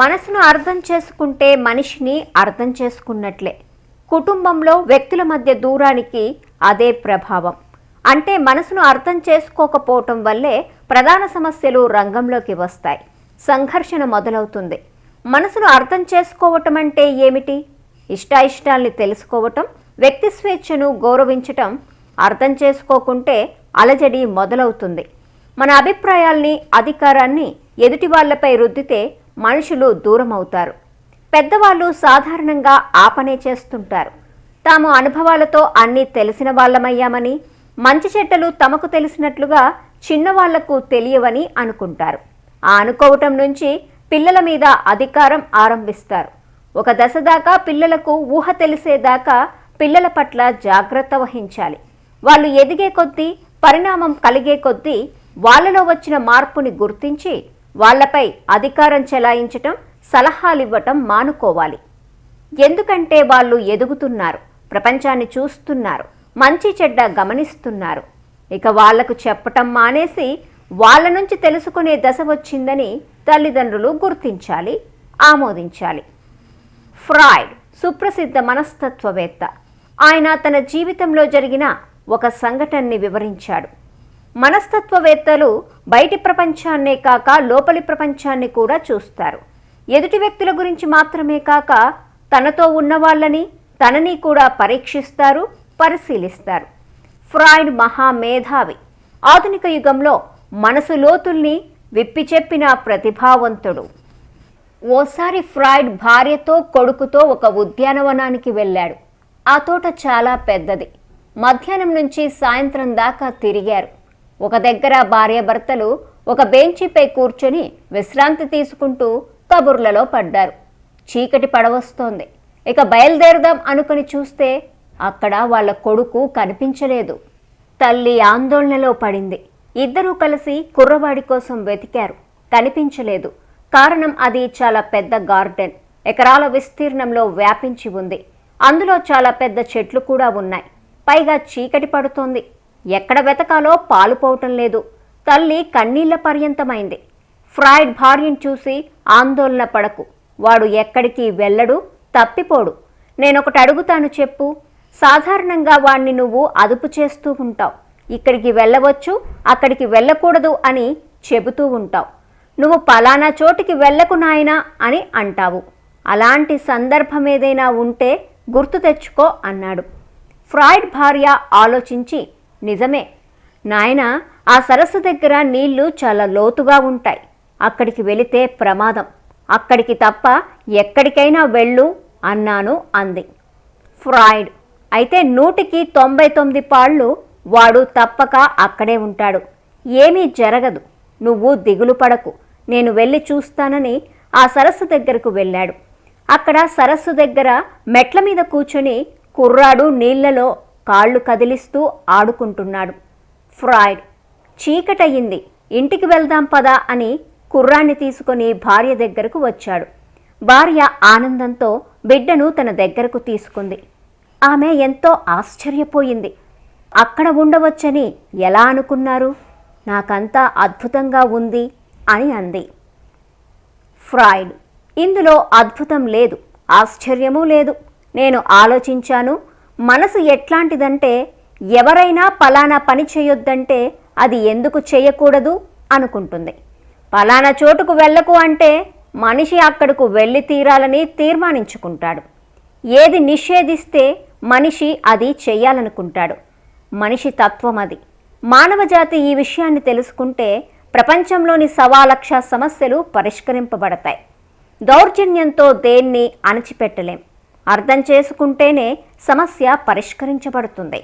మనసును అర్థం చేసుకుంటే మనిషిని అర్థం చేసుకున్నట్లే. కుటుంబంలో వ్యక్తుల మధ్య దూరానికి అదే ప్రభావం. అంటే మనసును అర్థం చేసుకోకపోవటం వల్లే ప్రధాన సమస్యలు రంగంలోకి వస్తాయి. సంఘర్షణ మొదలవుతుంది. మనసును అర్థం చేసుకోవటం అంటే ఏమిటి? ఇష్టాయిష్టాల్ని తెలుసుకోవటం వ్యక్తి స్వేచ్ఛను గౌరవించటం అర్థం చేసుకోకుంటే అలజడి మొదలవుతుంది. మన అభిప్రాయాల్ని అధికారాన్ని ఎదుటి వాళ్ళపై రుద్దితే మనుషులు దూరం అవుతారు పెద్దవాళ్ళు సాధారణంగా ఆ పనే చేస్తుంటారు. తాము అనుభవాలతో అన్నీ తెలిసిన వాళ్ళమయ్యామని మంచి చెడ్డలు తమకు తెలిసినట్లుగా చిన్నవాళ్ళకు తెలియవని అనుకుంటారు. ఆ అనుకోవటం నుంచి పిల్లల మీద అధికారం ఆరంభిస్తారు. ఒక దశ దాకా పిల్లలకు ఊహ తెలిసేదాకా పిల్లల పట్ల జాగ్రత్త వహించాలి. వాళ్ళు ఎదిగే కొద్దీ పరిణామం కలిగే కొద్దీ వాళ్ళలో వచ్చిన మార్పుని గుర్తించి వాళ్ళపై అధికారం చెలాయించటం సలహాలివ్వటం మానుకోవాలి. ఎందుకంటే వాళ్ళు ఎదుగుతున్నారు ప్రపంచాన్ని చూస్తున్నారు మంచి చెడ్డ గమనిస్తున్నారు. ఇక వాళ్ళకు చెప్పటం మానేసి వాళ్ళ నుంచి తెలుసుకునే దశ వచ్చిందని తల్లిదండ్రులు గుర్తించాలి ఆమోదించాలి. ఫ్రాయిడ్ సుప్రసిద్ధ మనస్తత్వవేత్త. ఆయన తన జీవితంలో జరిగిన ఒక సంఘటనని వివరించాడు. మనస్తత్వవేత్తలు బయటి ప్రపంచాన్నే కాక లోపలి ప్రపంచాన్ని కూడా చూస్తారు. ఎదుటి వ్యక్తుల గురించి మాత్రమే కాక తనతో ఉన్న వాళ్ళని తనని కూడా పరీక్షిస్తారు పరిశీలిస్తారు. ఫ్రాయిడ్ మహామేధావి. ఆధునిక యుగంలో మనసు లోతుల్ని విప్పి చెప్పిన ప్రతిభావంతుడు. ఓసారి ఫ్రాయిడ్ భార్యతో కొడుకుతో ఒక ఉద్యానవనానికి వెళ్ళాడు. ఆ తోట చాలా పెద్దది. మధ్యాహ్నం నుంచి సాయంత్రం దాకా తిరిగారు. ఒక దగ్గర భార్యాభర్తలు ఒక బెంచిపై కూర్చొని విశ్రాంతి తీసుకుంటూ కబుర్లలో పడ్డారు. చీకటి పడవస్తోంది. ఇక బయలుదేరదాం అనుకుని చూస్తే అక్కడ వాళ్ళ కొడుకు కనిపించలేదు. తల్లి ఆందోళనలో పడింది. ఇద్దరూ కలిసి కుర్రవాడి కోసం వెతికారు. కనిపించలేదు. కారణం అది చాలా పెద్ద గార్డెన్. ఎకరాల విస్తీర్ణంలో వ్యాపించి ఉంది. అందులో చాలా పెద్ద చెట్లు కూడా ఉన్నాయి. పైగా చీకటి పడుతోంది. ఎక్కడ వెతకాలో పాలుపోవటం లేదు. తల్లి కన్నీళ్ళ పర్యంతమైంది. ఫ్రాయిడ్ భార్యను చూసి ఆందోళన పడకు. వాడు ఎక్కడికి వెళ్ళడు తప్పిపోడు. నేనొకటి అడుగుతాను చెప్పు. సాధారణంగా వాణ్ణి నువ్వు అదుపు చేస్తూ ఉంటావు. ఇక్కడికి వెళ్ళవచ్చు అక్కడికి వెళ్ళకూడదు అని చెబుతూ ఉంటావు. నువ్వు పలానా చోటికి వెళ్ళకు నాయనా అని అంటావు. అలాంటి సందర్భం ఏదైనా ఉంటే గుర్తు తెచ్చుకో అన్నాడు. ఫ్రాయిడ్ భార్య ఆలోచించి నిజమే. నాయన ఆ సరస్సు దగ్గర నీళ్ళు చాలా లోతుగా ఉంటాయి. అక్కడికి వెళితే ప్రమాదం. అక్కడికి తప్ప ఎక్కడికైనా వెళ్ళు అన్నాను అంది. ఫ్రాయిడ్. అయితే నూటికి తొంభై తొమ్మిది పాళ్ళు వాడు తప్పక అక్కడే ఉంటాడు. ఏమీ జరగదు. నువ్వు దిగులు పడకు. నేను వెళ్ళి చూస్తానని ఆ సరస్సు దగ్గరకు వెళ్ళాడు. అక్కడ సరస్సు దగ్గర మెట్ల మీద కూర్చొని కుర్రాడు నీళ్ళలో కాళ్ళు కదిలిస్తూ ఆడుకుంటున్నాడు. ఫ్రాయిడ్. చీకటయ్యింది. ఇంటికి వెళ్దాం పదా అని కుర్రాన్ని తీసుకొని భార్య దగ్గరకు వచ్చాడు. భార్య ఆనందంతో బిడ్డను తన దగ్గరకు తీసుకుంది. ఆమె ఎంతో ఆశ్చర్యపోయింది. అక్కడ ఉండవచ్చని ఎలా అనుకున్నారు? నాకంతా అద్భుతంగా ఉంది అని అంది. ఫ్రాయిడ్. ఇందులో అద్భుతం లేదు. ఆశ్చర్యమూ లేదు. నేను ఆలోచించాను మనసు ఎట్లాంటిదంటే ఎవరైనా పలానా పని చేయొద్దంటే అది ఎందుకు చేయకూడదు అనుకుంటుంది. పలానా చోటుకు వెళ్ళకు అంటే మనిషి అక్కడకు వెళ్ళి తీరాలని తీర్మానించుకుంటాడు. ఏది నిషేధిస్తే మనిషి అది చేయాలనుకుంటాడు. మనిషి తత్వం అది. మానవజాతి ఈ విషయాన్ని తెలుసుకుంటే ప్రపంచంలోని సవా లక్ష సమస్యలు పరిష్కరింపబడతాయి. దౌర్జన్యంతో దేన్ని అణచిపెట్టలేం. అర్థం చేసుకుంటేనే సమస్య పరిష్కరించబడుతుంది.